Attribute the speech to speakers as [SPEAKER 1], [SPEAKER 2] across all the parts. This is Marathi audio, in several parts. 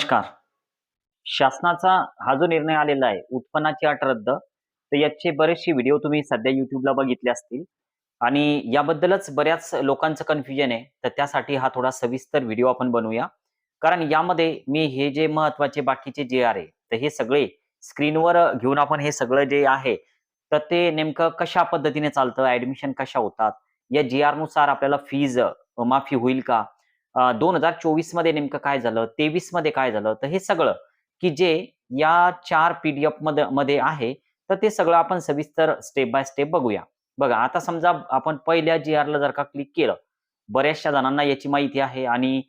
[SPEAKER 1] नमस्कार. शासनाचा हा जो निर्णय आलेला आहे उत्पन्नाची अट रद्द तर याचे बरेचसे व्हिडिओ तुम्ही सध्या युट्यूबला बघितले असतील. आणि याबद्दलच बऱ्याच लोकांचं कन्फ्युजन आहे तर त्यासाठी हा थोडा सविस्तर व्हिडिओ आपण बनवूया. कारण यामध्ये मी हे जे महत्त्वाचे बाकीचे जे आहे तर हे सगळे स्क्रीनवर घेऊन आपण हे सगळं जे आहे तर ते नेमकं कशा पद्धतीने चालतं ऍडमिशन कशा होतात या जी आरनुसार आपल्याला फीज माफी होईल का? दोन हजार चोवीसमध्ये नेमकं काय झालं तेवीसमध्ये काय झालं तर हे सगळं की जे या चार पीडीएफमध्ये मध्ये आहे तर ते सगळं आपण सविस्तर स्टेप बाय स्टेप बघूया. बघा आता समजा आपण पहिल्या जी आरला जर का क्लिक केलं बऱ्याचशा जणांना याची माहिती आहे आणि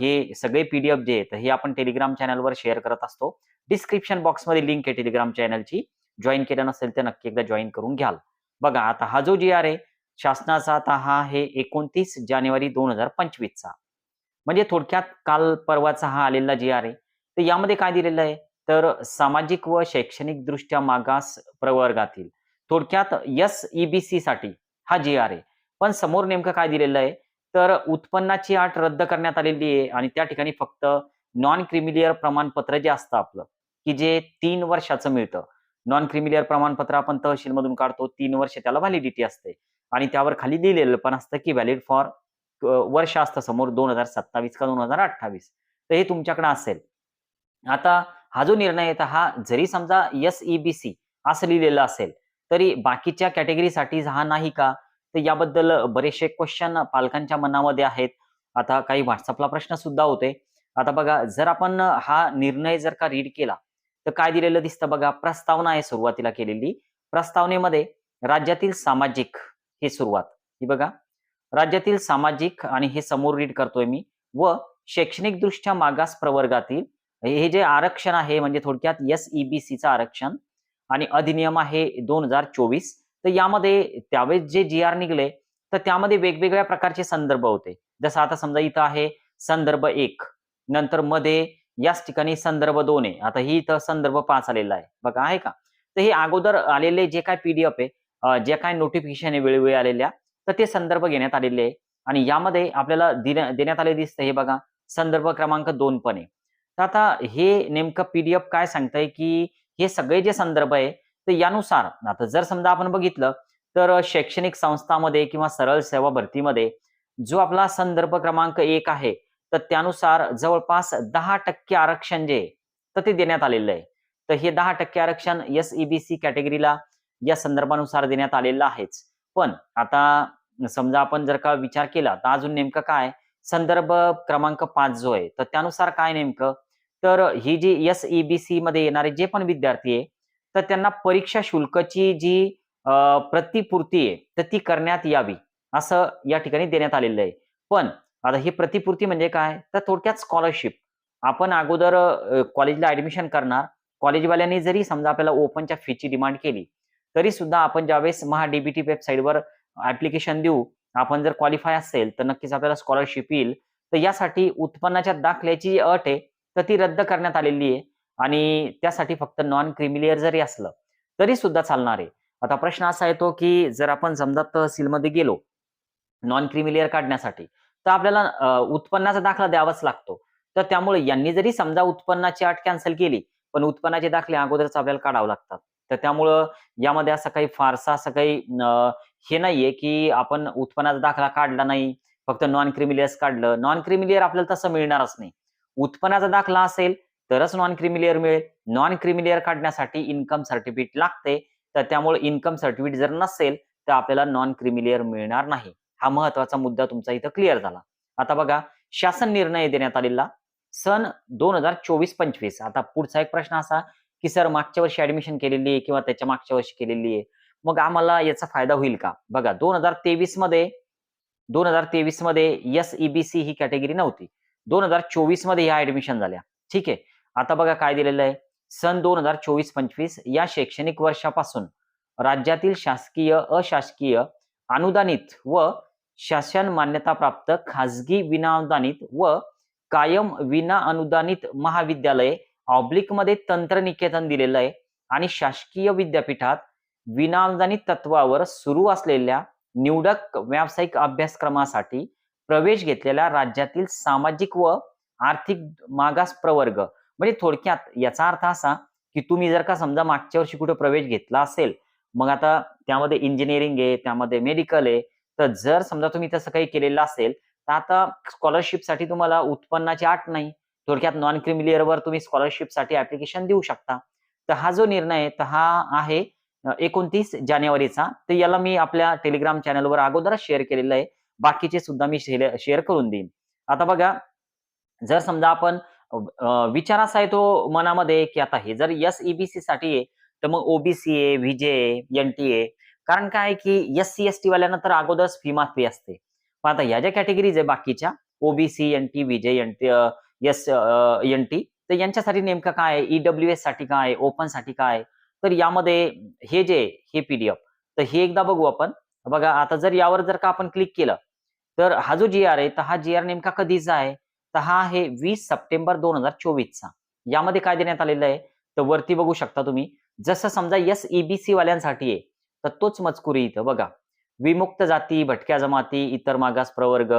[SPEAKER 1] हे सगळे पीडीएफ जे आहेत हे आपण टेलिग्राम चॅनलवर शेअर करत असतो. डिस्क्रिप्शन बॉक्समध्ये लिंक आहे टेलिग्राम चॅनलची जॉईन केलं नसेल तर नक्की एकदा जॉईन करून घ्याल. बघा आता हा जो जी आर आहे शासनाचा आता हा आहे एकोणतीस जानेवारी दोन हजार पंचवीसचा. म्हणजे थोडक्यात काल परवाचा हा आलेला जी आर आहे तर यामध्ये काय दिलेलं आहे? तर सामाजिक व शैक्षणिक दृष्ट्या मागास प्रवर्गातील थोडक्यात एस ईबीसी साठी हा जी आर आहे पण समोर नेमकं काय दिलेलं आहे? तर उत्पन्नाची अट रद्द करण्यात आलेली आहे आणि त्या ठिकाणी फक्त नॉन क्रिमिलियर प्रमाणपत्र जे असतं आपलं की जे तीन वर्षाचं मिळतं. नॉन क्रिमिलियर प्रमाणपत्र आपण तहसीलमधून काढतो तीन वर्ष त्याला व्हॅलिडिटी असते. आणि त्यावर खाली लिहिलेलं पण असतं की व्हॅलिड फॉर वर्ष असतं समोर दोन हजार सत्तावीस का दोन हजार अठ्ठावीस. तर हे तुमच्याकडे असेल. आता हा जो निर्णय येतो हा जरी समजा एस ईबीसी असं लिहिलेलं असेल तरी बाकीच्या कॅटेगरीसाठी हा नाही का? तर याबद्दल बरेचसे क्वेश्चन पालकांच्या मनामध्ये आहेत. आता काही व्हॉट्सअपला प्रश्न सुद्धा होते. आता बघा जर आपण हा निर्णय जर का रीड केला तर काय दिलेलं दिसतं बघा? प्रस्तावना आहे सुरुवातीला केलेली. प्रस्तावनेमध्ये राज्यातील सामाजिक ही सुरुवात. ही बघा. राज्यातील सामाजिक आणि हे समोर रीड करतोय मी व शैक्षणिक दृष्ट्या मागास प्रवर्गातील हे जे आरक्षण आहे म्हणजे थोडक्यात एस ईबीसीचं आरक्षण आणि अधिनियम आहे दोन हजार चोवीस तर यामध्ये त्यावेळेस जे जी आर निघले तर त्यामध्ये वेगवेगळ्या प्रकारचे संदर्भ होते. जसं आता समजा इथं आहे संदर्भ एक नंतर मध्ये याच ठिकाणी संदर्भ दोन आहे. आता ही इथं संदर्भ पाच आलेला आहे. बघा आहे का? तर हे अगोदर आलेले जे काय पीडीएफ आहे जे काय नोटिफिकेशन आहे वेळोवेळी आलेल्या तर ते संदर्भ घेण्यात आलेले आहे. आणि यामध्ये आपल्याला देण्यात आले दिसतं हे बघा. संदर्भ क्रमांक दोन पण आहे. तर आता हे नेमकं पीडीएफ काय सांगतंय की हे सगळे जे संदर्भ आहे तर यानुसार आता जर समजा आपण बघितलं तर शैक्षणिक संस्थामध्ये किंवा सरळ सेवा भरतीमध्ये जो आपला संदर्भ क्रमांक एक आहे तर त्यानुसार जवळपास दहा टक्के आरक्षण जे तर ते देण्यात आलेलं आहे. तर हे दहा टक्के आरक्षण एस ईबीसी कॅटेगरीला या संदर्भानुसार देण्यात आलेलं आहेच. पण आता समजा आपण जर का विचार केला तर अजून नेमकं काय? संदर्भ क्रमांक पाच जो आहे तर त्यानुसार काय नेमकं? तर ही जी एस ईबीसी मध्ये येणारे जे पण विद्यार्थी आहे तर त्यांना परीक्षा शुल्कची जी प्रतिपूर्ती आहे तर ती करण्यात यावी असं या ठिकाणी देण्यात आलेलं आहे. पण आता ही प्रतिपूर्ती म्हणजे काय? तर थोडक्यात स्कॉलरशिप आपण अगोदर कॉलेजला ऍडमिशन करणार. कॉलेजवाल्यांनी जरी समजा आपल्याला ओपनच्या फीची डिमांड केली तरी सुद्धा आपण ज्यावेळेस महा डीबीटी वेबसाईटवर ऍप्लिकेशन देऊ आपण जर क्वालिफाय असेल तर नक्कीच आपल्याला स्कॉलरशिप येईल. तर यासाठी उत्पन्नाच्या दाखल्याची जी अट आहे तर ती रद्द करण्यात आलेली आहे. आणि त्यासाठी फक्त नॉन क्रिमिलियर जरी असलं तरी सुद्धा चालणार आहे. आता प्रश्न असा येतो की जर आपण समजा तहसीलमध्ये गेलो नॉन क्रिमिलियर काढण्यासाठी तर आपल्याला उत्पन्नाचा दाखला द्यावाच लागतो. तर त्यामुळे यांनी जरी समजा उत्पन्नाची अट कॅन्सल केली पण उत्पन्नाचे दाखले अगोदरच आपल्याला काढावं लागतात. तर त्यामुळं यामध्ये असं काही फारसा असं काही हे नाहीये की आपण उत्पन्नाचा दाखला काढला नाही फक्त नॉन क्रिमिलियर्स काढलं. नॉन क्रिमिलियर आपल्याला तसं मिळणारच नाही. उत्पन्नाचा दाखला असेल तरच नॉन क्रिमिलियर मिळेल. नॉन क्रिमिलियर काढण्यासाठी इन्कम सर्टिफिकेट लागते तर त्यामुळे इन्कम सर्टिफिकेट जर नसेल तर आपल्याला नॉन क्रिमिलियर मिळणार नाही. हा महत्त्वाचा मुद्दा तुमचा इथं क्लिअर झाला. आता बघा शासन निर्णय देण्यात आलेला सन दोन हजार चोवीस पंचवीस. आता पुढचा एक प्रश्न असा की सर मागच्या वर्षी ऍडमिशन केलेली आहे किंवा त्याच्या मागच्या वर्षी केलेली आहे. मग आम्हाला याचा फायदा होईल का? बघा दोन हजार तेवीसमध्ये दोन हजार तेवीसमध्ये एस ईबीसी ही कॅटेगरी नव्हती. दोन हजार चोवीसमध्ये ह्या ऍडमिशन झाल्या. ठीक आहे? आता बघा काय दिलेलं आहे. सन दोन हजार चोवीस पंचवीस या शैक्षणिक वर्षापासून राज्यातील शासकीय अशासकीय अनुदानित व शासन मान्यताप्राप्त खाजगी विनाअनुदानित व कायम विना अनुदानित महाविद्यालय ऑब्लिकमध्ये तंत्रनिकेतन दिलेलं आहे आणि शासकीय विद्यापीठात विनाअनुदानित तत्वावर सुरू असलेल्या निवडक व्यावसायिक अभ्यासक्रमासाठी प्रवेश घेतलेल्या राज्यातील सामाजिक व आर्थिक मागास प्रवर्ग. म्हणजे थोडक्यात याचा अर्थ असा की तुम्ही जर का समजा मागच्या वर्षी कुठे प्रवेश घेतला असेल मग आता त्यामध्ये इंजिनिअरिंग आहे त्यामध्ये मेडिकल आहे तर जर समजा तुम्ही तसं काही केलेलं असेल तर आता स्कॉलरशिपसाठी तुम्हाला उत्पन्नाची आट नाही. थोडक्यात नॉन वर तुम्ही स्कॉलरशिपसाठी ऍप्लिकेशन देऊ शकता. तर हा जो निर्णय आहे तर हा आहे एकोणतीस जानेवारीचा. तर याला मी आपल्या टेलिग्राम चॅनलवर अगोदरच शेअर केलेलं आहे. बाकीचे सुद्धा मी शेअर करून देईन. आता बघा जर समजा आपण विचार असा आहे तो मनामध्ये की आता हे जर एस ईबीसी साठी आहे तर मग ओबीसी आहे व्हीजे आहे कारण काय आहे की एस सी एस टी वाल्यांना तर अगोदरच फी माफी असते. पण आता ह्या ज्या कॅटेगरीज आहे बाकीच्या OBC NT VJ NT S N T तर यांच्यासाठी नेमकं काय? आहे ईडब्ल्यू एससाठी काय? ओपनसाठी काय? तर यामध्ये हे जे हे पीडीएफ तर हे एकदा बघू आपण. बघा आता जर यावर जर का आपण क्लिक केलं तर हा जो जी आर आहे तर हा जी आर नेमका कधीचा आहे? तर हा आहे वीस सप्टेंबर दोन हजार चोवीसचा. यामध्ये काय देण्यात आलेलं आहे? तर वरती बघू शकता तुम्ही. जसं समजा एस ईबीसी वाल्यांसाठी आहे तर तोच मजकुरी इथं. बघा. विमुक्त जाती भटक्या जमाती इतर मागास प्रवर्ग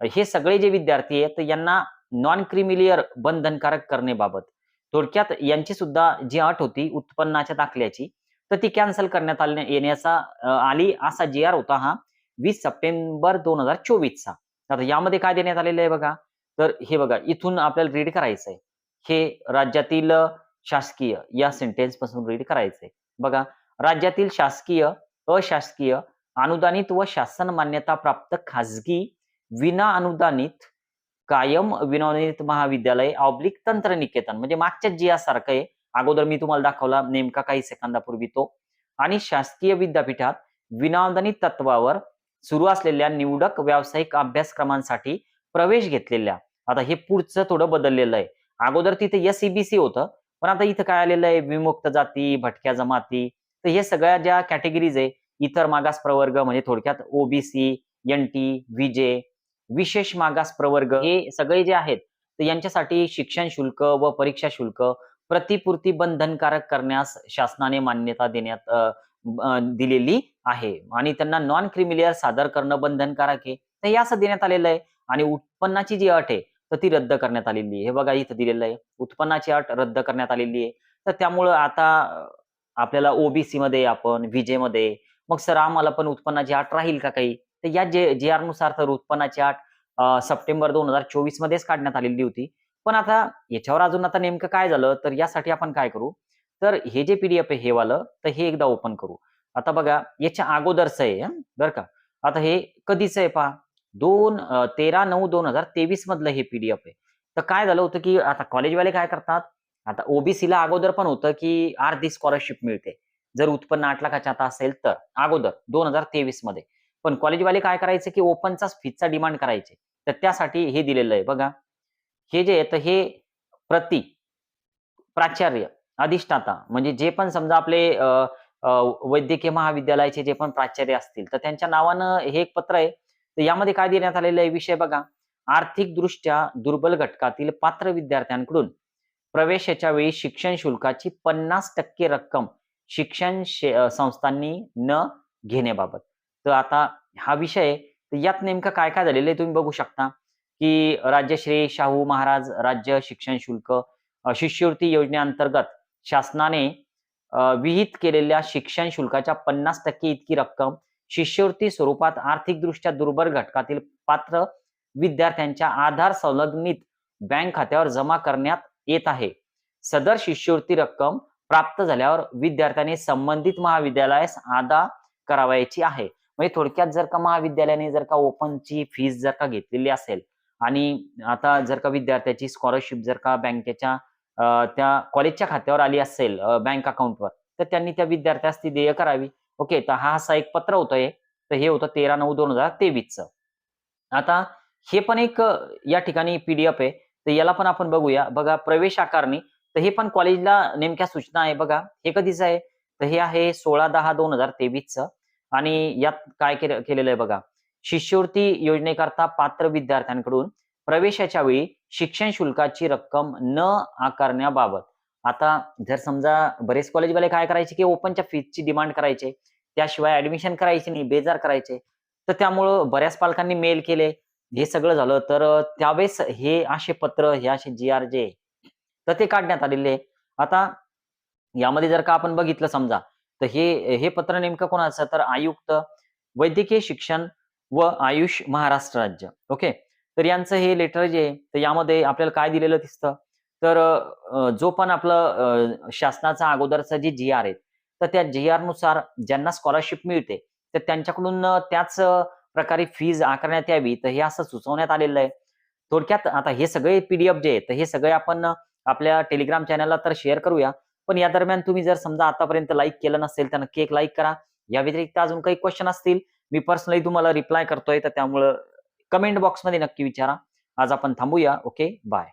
[SPEAKER 1] हे सगळे जे विद्यार्थी आहेत तर यांना नॉन क्रिमिलियर बंधनकारक करण्याबाबत. थोडक्यात यांची सुद्धा जी अट होती उत्पन्नाच्या दाखल्याची तर ती कॅन्सल करण्यात आली येण्याचा आली असा जी आर होता हा वीस सप्टेंबर दोन हजार चोवीसचा. आता यामध्ये काय देण्यात आलेलं आहे बघा. तर हे बघा इथून आपल्याला रीड करायचंय. हे राज्यातील शासकीय या सेंटेन्सपासून रीड करायचंय. बघा राज्यातील शासकीय अशासकीय अनुदानित व शासन मान्यता प्राप्त खाजगी विना अनुदानित कायम विनोदित महाविद्यालय ऑब्लिक तंत्रनिकेतन म्हणजे मागच्याच जी सारखं आहे. अगोदर मी तुम्हाला दाखवला नेमका काही सेकंदापूर्वी तो. आणि शासकीय विद्यापीठात विनोदनी तत्वावर सुरू असलेल्या निवडक व्यावसायिक अभ्यासक्रमांसाठी प्रवेश घेतलेल्या. आता हे पुढचं थोडं बदललेलं आहे. अगोदर तिथे एसईबीसी होतं पण आता इथं काय आलेलं आहे? विमुक्त जाती भटक्या जमाती. तर हे सगळ्या ज्या कॅटेगरीज आहे इतर मागास प्रवर्ग म्हणजे थोडक्यात ओबीसी एन टी विजे विशेष मागास प्रवर्ग हे सगळे जे आहेत तर यांच्यासाठी शिक्षण शुल्क व परीक्षा शुल्क प्रतिपूर्ती बंधनकारक करण्यास शासनाने मान्यता देण्यात दिलेली आहे. आणि त्यांना नॉन क्रिमिलियर सादर करणं बंधनकारक आहे. तर हे असं देण्यात आलेलं आहे. आणि उत्पन्नाची जी अट आहे तर ती रद्द करण्यात आलेली आहे. हे बघा इथं दिलेलं आहे. उत्पन्नाची अट रद्द करण्यात आलेली आहे. तर त्यामुळं आता आपल्याला ओबीसी मध्ये आपण विजेमध्ये मग सर आम्हाला पण उत्पन्नाची अट राहील का काही? तर या जे जे आरनुसार तर उत्पन्नाची आठ सप्टेंबर दोन हजार चोवीस मध्येच काढण्यात आलेली होती. पण आता याच्यावर अजून आता नेमकं काय झालं? तर यासाठी आपण काय करू? तर हे जे पीडीएफ आहे हे वालं तर हे एकदा ओपन करू. आता बघा याच्या अगोदरच आहे बरं का? आता हे कधीच आहे पहा? दोन तेरा नऊ दोन हजार तेवीस मधलं हे पीडीएफ आहे. तर काय झालं होतं की आता कॉलेजवाले काय करतात? आता ओबीसीला अगोदर पण होतं की अर्धी स्कॉलरशिप मिळते. जर उत्पन्न आठ लाखाच्या आता असेल तर अगोदर दोन हजार तेवीसमध्ये पण कॉलेजवाले काय करायचे की ओपनचाच फीचा डिमांड करायचे. तर त्यासाठी हे दिलेलं आहे बघा. हे जे आहे तर हे प्रति प्राचार्य अधिष्ठाता म्हणजे जे पण समजा आपले वैद्यकीय महाविद्यालयाचे जे पण प्राचार्य असतील तर त्यांच्या नावानं हे एक पत्र आहे. तर यामध्ये काय देण्यात आलेलं आहे विषय बघा. आर्थिक दृष्ट्या दुर्बल घटकातील पात्र विद्यार्थ्यांकडून प्रवेशाच्या वेळी शिक्षण शुल्काची पन्नास टक्के रक्कम शिक्षण संस्थांनी न घेण्याबाबत. तर आता हा विषय यात नेमकं काय काय झालेलं आहे तुम्ही बघू शकता. की राज्यश्री शाहू महाराज राज्य शिक्षण शुल्क शिष्यवृत्ती योजनेअंतर्गत शासनाने विहित केलेल्या शिक्षण शुल्काच्या पन्नास टक्के इतकी रक्कम शिष्यवृत्ती स्वरूपात आर्थिकदृष्ट्या दुर्बल घटकातील पात्र विद्यार्थ्यांच्या आधार संलग्नित बँक खात्यावर जमा करण्यात येत आहे. सदर शिष्यवृत्ती रक्कम प्राप्त झाल्यावर विद्यार्थ्यांनी संबंधित महाविद्यालयास अदा करावयाची आहे. म्हणजे थोडक्यात जर का महाविद्यालयाने जर का ओपनची फीस जर का घेतलेली असेल आणि आता जर का विद्यार्थ्याची स्कॉलरशिप जर का बँकेच्या त्या कॉलेजच्या खात्यावर आली असेल बँक अकाउंटवर तर त्यांनी त्या विद्यार्थ्यास ती देय करावी. ओके तर हा असा एक पत्र होतं हे तर हे होतं तेरा नऊ दोन हजार तेवीसचं. आता हे पण एक या ठिकाणी पीडीएफ आहे. तर याला पण आपण बघूया. बघा प्रवेश आकारणी. तर हे पण कॉलेजला नेमक्या सूचना आहे बघा. हे कधीच आहे? तर हे आहे सोळा दहा दोन हजार तेवीसचं. आणि यात काय केलेलं आहे बघा. शिष्यवृत्ती योजनेकरता पात्र विद्यार्थ्यांकडून प्रवेशाच्या वेळी शिक्षण शुल्काची रक्कम न आकारण्याबाबत. आता जर समजा बरेच कॉलेजवाले काय करायचे की ओपनच्या फीजची डिमांड करायचे त्याशिवाय ऍडमिशन करायची नाही बेजार करायचे. तर त्यामुळं बऱ्याच पालकांनी मेल केले. हे सगळं झालं तर त्यावेळेस हे असे पत्र हे असे जी आर जे तर ते काढण्यात आलेले. आहे. आता यामध्ये जर का आपण बघितलं समजा तर हे हे पत्र नेमकं कोणाचं? तर आयुक्त वैद्यकीय शिक्षण व आयुष महाराष्ट्र राज्य. ओके? तर यांचं हे लेटर जे आहे तर यामध्ये आपल्याला काय दिलेलं दिसतं? तर जो पण आपलं शासनाचा अगोदरचा जी जी आर आहे तर त्या जी आरनुसार ज्यांना स्कॉलरशिप मिळते तर त्यांच्याकडून त्याच प्रकारे फीज आकारण्यात यावी तर हे असं सुचवण्यात आलेलं आहे. थोडक्यात आता हे सगळे पीडीएफ जे आहे तर हे सगळे आपण आपल्या टेलिग्राम चॅनलला तर शेअर करूया. पण या दरम्यान तुम्ही जर समजा आतापर्यंत लाईक केलं नसेल तर नक्की एक लाईक करा. या व्यतिरिक्त अजून काही क्वेश्चन असतील मी पर्सनली तुम्हाला रिप्लाय करतोय तर त्यामुळं कमेंट बॉक्समध्ये नक्की विचारा. आज आपण थांबूया. Okay bye